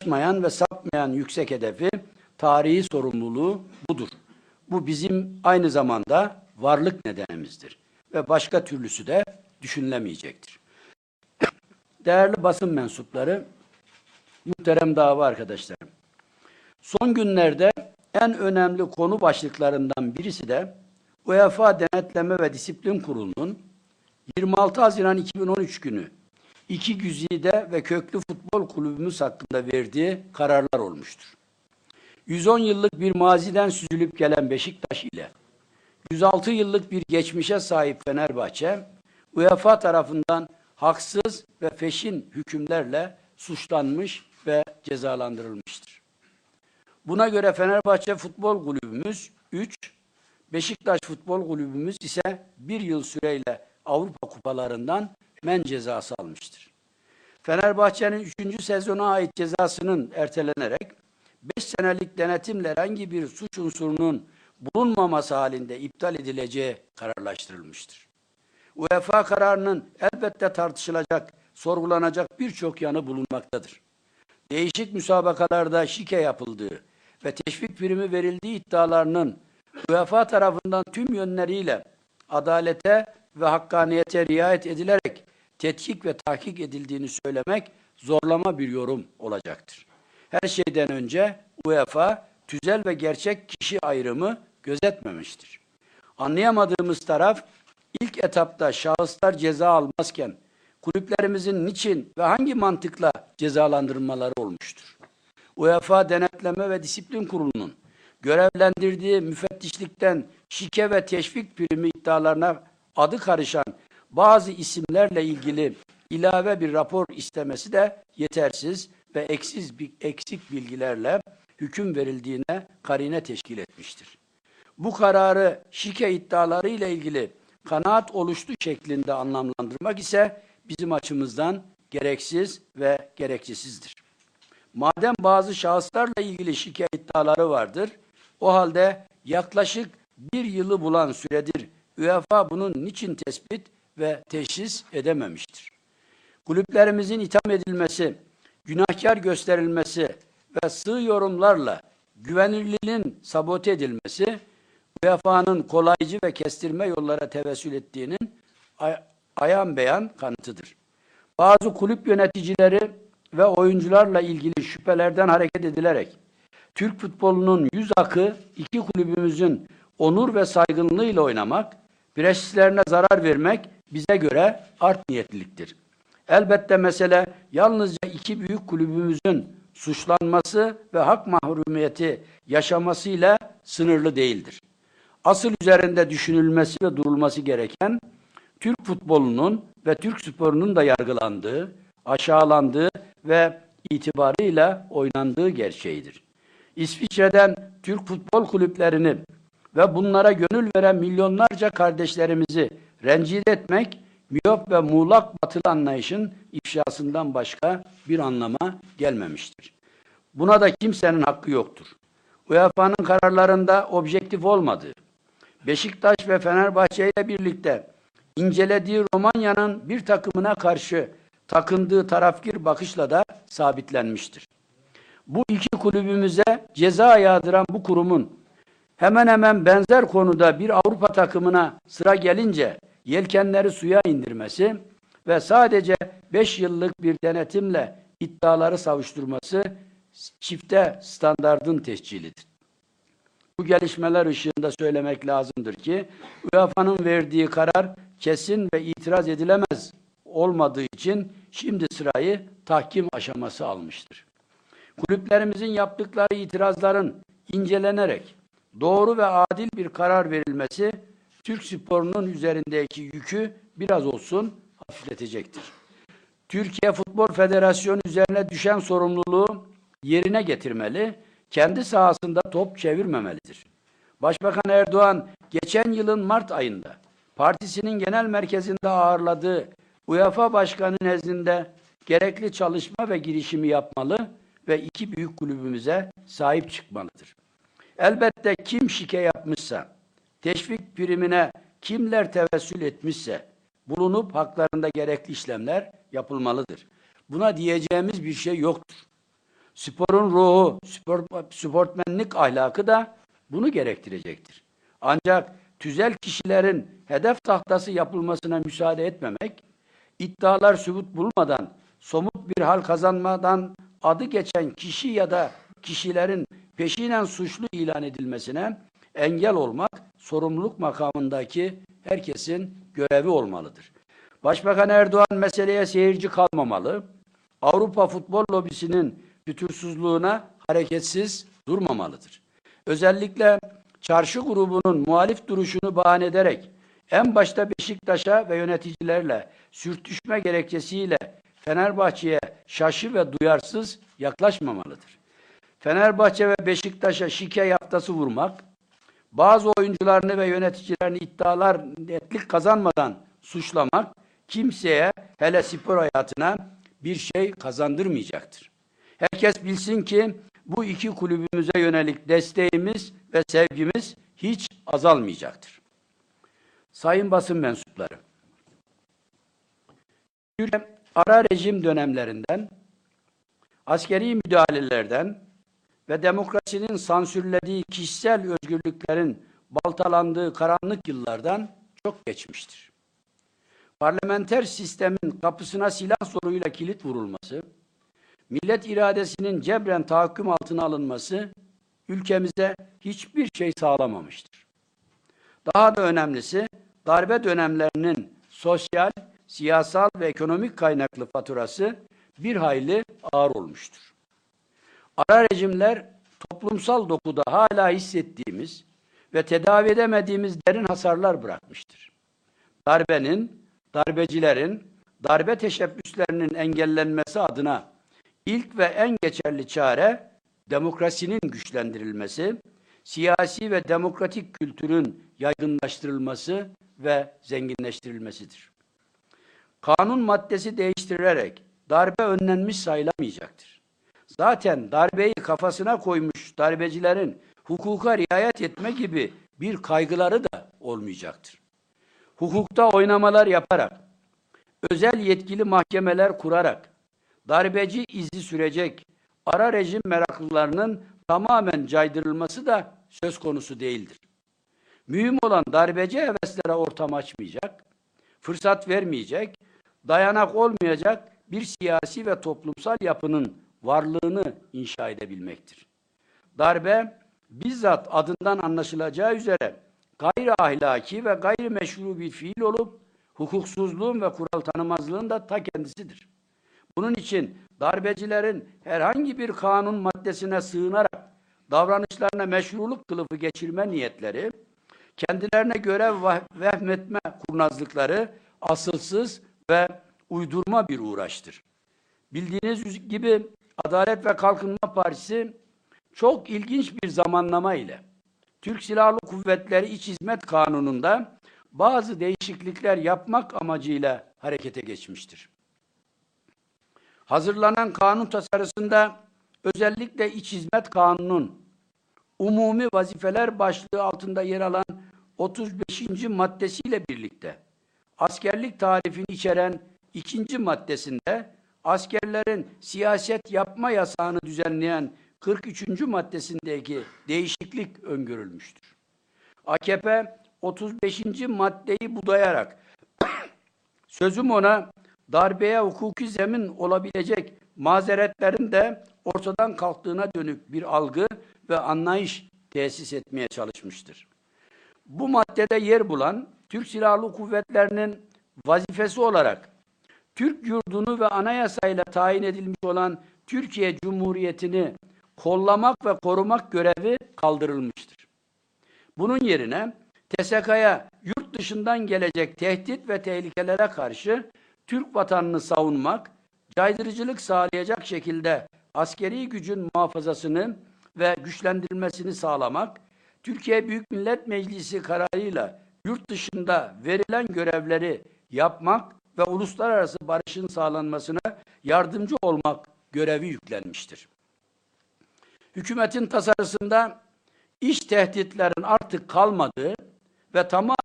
Şaşmayan ve sapmayan yüksek hedefi, tarihi sorumluluğu budur. Bu bizim aynı zamanda varlık nedenimizdir ve başka türlüsü de düşünülemeyecektir. Değerli basın mensupları, muhterem dava arkadaşlarım. Son günlerde en önemli konu başlıklarından birisi de UEFA Denetleme ve Disiplin Kurulu'nun 26 Haziran 2013 günü iki güzide ve köklü futbol kulübümüz hakkında verdiği kararlar olmuştur. 110 yıllık bir maziden süzülüp gelen Beşiktaş ile 106 yıllık bir geçmişe sahip Fenerbahçe, UEFA tarafından haksız ve feşin hükümlerle suçlanmış ve cezalandırılmıştır. Buna göre Fenerbahçe Futbol Kulübümüz 3, Beşiktaş Futbol Kulübümüz ise bir yıl süreyle Avrupa kupalarından men cezası. Fenerbahçe'nin 3. sezona ait cezasının ertelenerek 5 senelik denetimle herhangi bir suç unsurunun bulunmaması halinde iptal edileceği kararlaştırılmıştır. UEFA kararının elbette tartışılacak, sorgulanacak birçok yanı bulunmaktadır. Değişik müsabakalarda şike yapıldığı ve teşvik primi verildiği iddialarının UEFA tarafından tüm yönleriyle adalete ve hakkaniyete riayet edilerek tetkik ve tahkik edildiğini söylemek zorlama bir yorum olacaktır. Her şeyden önce UEFA tüzel ve gerçek kişi ayrımı gözetmemiştir. Anlayamadığımız taraf ilk etapta şahıslar ceza almazken kulüplerimizin niçin ve hangi mantıkla cezalandırılmaları olmuştur. UEFA Denetleme ve Disiplin Kurulu'nun görevlendirdiği müfettişlikten şike ve teşvik primi iddialarına adı karışan bazı isimlerle ilgili ilave bir rapor istemesi de yetersiz ve eksiz eksik bilgilerle hüküm verildiğine karine teşkil etmiştir. Bu kararı şike iddiaları ile ilgili kanaat oluştu şeklinde anlamlandırmak ise bizim açımızdan gereksiz ve gereksizdir. Madem bazı şahıslarla ilgili şike iddiaları vardır, o halde yaklaşık bir yılı bulan süredir UEFA bunun niçin tespit ve teşhis edememiştir. Kulüplerimizin itham edilmesi, günahkar gösterilmesi ve sığ yorumlarla güvenilirliğin sabote edilmesi, UEFA'nın kolaycı ve kestirme yollara tevessül ettiğinin ay ayan beyan kanıtıdır. Bazı kulüp yöneticileri ve oyuncularla ilgili şüphelerden hareket edilerek Türk futbolunun yüz akı iki kulübümüzün onur ve saygınlığıyla oynamak, prestijlerine zarar vermek bize göre art niyetliliktir. Elbette mesele yalnızca iki büyük kulübümüzün suçlanması ve hak mahrumiyeti yaşamasıyla sınırlı değildir. Asıl üzerinde düşünülmesi ve durulması gereken Türk futbolunun ve Türk sporunun da yargılandığı, aşağılandığı ve itibarıyla oynandığı gerçeğidir. İsviçre'den Türk futbol kulüplerini ve bunlara gönül veren milyonlarca kardeşlerimizi rencide etmek, miyop ve muğlak batılı anlayışın ifşasından başka bir anlama gelmemiştir. Buna da kimsenin hakkı yoktur. UEFA'nın kararlarında objektif olmadığı, Beşiktaş ve Fenerbahçe ile birlikte incelediği Romanya'nın bir takımına karşı takındığı tarafgir bakışla da sabitlenmiştir. Bu iki kulübümüze ceza yağdıran bu kurumun hemen hemen benzer konuda bir Avrupa takımına sıra gelince yelkenleri suya indirmesi ve sadece 5 yıllık bir denetimle iddiaları savuşturması çifte standardın tescilidir. Bu gelişmeler ışığında söylemek lazımdır ki UEFA'nın verdiği karar kesin ve itiraz edilemez olmadığı için şimdi sırayı tahkim aşaması almıştır. Kulüplerimizin yaptıkları itirazların incelenerek doğru ve adil bir karar verilmesi Türk sporunun üzerindeki yükü biraz olsun hafifletecektir. Türkiye Futbol Federasyonu üzerine düşen sorumluluğu yerine getirmeli, kendi sahasında top çevirmemelidir. Başbakan Erdoğan geçen yılın Mart ayında partisinin genel merkezinde ağırladığı UEFA Başkanı nezdinde gerekli çalışma ve girişimi yapmalı ve iki büyük kulübümüze sahip çıkmalıdır. Elbette kim şike yapmışsa, teşvik primine kimler tevessül etmişse, bulunup haklarında gerekli işlemler yapılmalıdır. Buna diyeceğimiz bir şey yoktur. Sporun ruhu, spor, sportmenlik ahlakı da bunu gerektirecektir. Ancak tüzel kişilerin hedef tahtası yapılmasına müsaade etmemek, iddialar sübut bulmadan, somut bir hal kazanmadan adı geçen kişi ya da kişilerin peşinen suçlu ilan edilmesine engel olmak sorumluluk makamındaki herkesin görevi olmalıdır. Başbakan Erdoğan meseleye seyirci kalmamalı. Avrupa Futbol Lobisi'nin fütursuzluğuna hareketsiz durmamalıdır. Özellikle çarşı grubunun muhalif duruşunu bahane ederek en başta Beşiktaş'a ve yöneticilerle sürtüşme gerekçesiyle Fenerbahçe'ye şaşı ve duyarsız yaklaşmamalıdır. Fenerbahçe ve Beşiktaş'a şike yaftası vurmak, bazı oyuncularını ve yöneticilerini iddialar netlik kazanmadan suçlamak kimseye hele spor hayatına bir şey kazandırmayacaktır. Herkes bilsin ki bu iki kulübümüze yönelik desteğimiz ve sevgimiz hiç azalmayacaktır. Sayın basın mensupları, Türkiye ara rejim dönemlerinden, askeri müdahalelerden ve demokrasinin sansürlediği kişisel özgürlüklerin baltalandığı karanlık yıllardan çok geçmiştir. Parlamenter sistemin kapısına silah zoruyla kilit vurulması, millet iradesinin cebren tahakküm altına alınması ülkemize hiçbir şey sağlamamıştır. Daha da önemlisi darbe dönemlerinin sosyal, siyasal ve ekonomik kaynaklı faturası bir hayli ağır olmuştur. Ara rejimler toplumsal dokuda hala hissettiğimiz ve tedavi edemediğimiz derin hasarlar bırakmıştır. Darbenin, darbecilerin, darbe teşebbüslerinin engellenmesi adına ilk ve en geçerli çare demokrasinin güçlendirilmesi, siyasi ve demokratik kültürün yaygınlaştırılması ve zenginleştirilmesidir. Kanun maddesi değiştirilerek darbe önlenmiş sayılamayacaktır. Zaten darbeyi kafasına koymuş darbecilerin hukuka riayet etme gibi bir kaygıları da olmayacaktır. Hukukta oynamalar yaparak, özel yetkili mahkemeler kurarak, darbeci izi sürecek ara rejim meraklılarının tamamen caydırılması da söz konusu değildir. Mühim olan darbeci heveslere ortam açmayacak, fırsat vermeyecek, dayanak olmayacak bir siyasi ve toplumsal yapının varlığını inşa edebilmektir. Darbe bizzat adından anlaşılacağı üzere gayri ahlaki ve gayri meşru bir fiil olup hukuksuzluğun ve kural tanımazlığın da ta kendisidir. Bunun için darbecilerin herhangi bir kanun maddesine sığınarak davranışlarına meşruluk kılıfı geçirme niyetleri, kendilerine görev vehmetme kurnazlıkları asılsız ve uydurma bir uğraştır. Bildiğiniz gibi Adalet ve Kalkınma Partisi çok ilginç bir zamanlama ile Türk Silahlı Kuvvetleri İç Hizmet Kanunu'nda bazı değişiklikler yapmak amacıyla harekete geçmiştir. Hazırlanan kanun tasarısında özellikle İç Hizmet Kanunu'nun umumi vazifeler başlığı altında yer alan 35. maddesiyle birlikte askerlik tarifini içeren ikinci maddesinde askerlerin siyaset yapma yasağını düzenleyen 43. maddesindeki değişiklik öngörülmüştür. AKP 35. maddeyi budayarak sözüm ona darbeye hukuki zemin olabilecek mazeretlerin de ortadan kalktığına dönük bir algı ve anlayış tesis etmeye çalışmıştır. Bu maddede yer bulan Türk Silahlı Kuvvetleri'nin vazifesi olarak Türk yurdunu ve anayasayla tayin edilmiş olan Türkiye Cumhuriyeti'ni kollamak ve korumak görevi kaldırılmıştır. Bunun yerine TSK'ya yurt dışından gelecek tehdit ve tehlikelere karşı Türk vatanını savunmak, caydırıcılık sağlayacak şekilde askeri gücün muhafazasını ve güçlendirilmesini sağlamak, Türkiye Büyük Millet Meclisi kararıyla yurt dışında verilen görevleri yapmak ve uluslararası barışın sağlanmasına yardımcı olmak görevi yüklenmiştir. Hükümetin tasarısında iş tehditlerin artık kalmadığı ve tamamen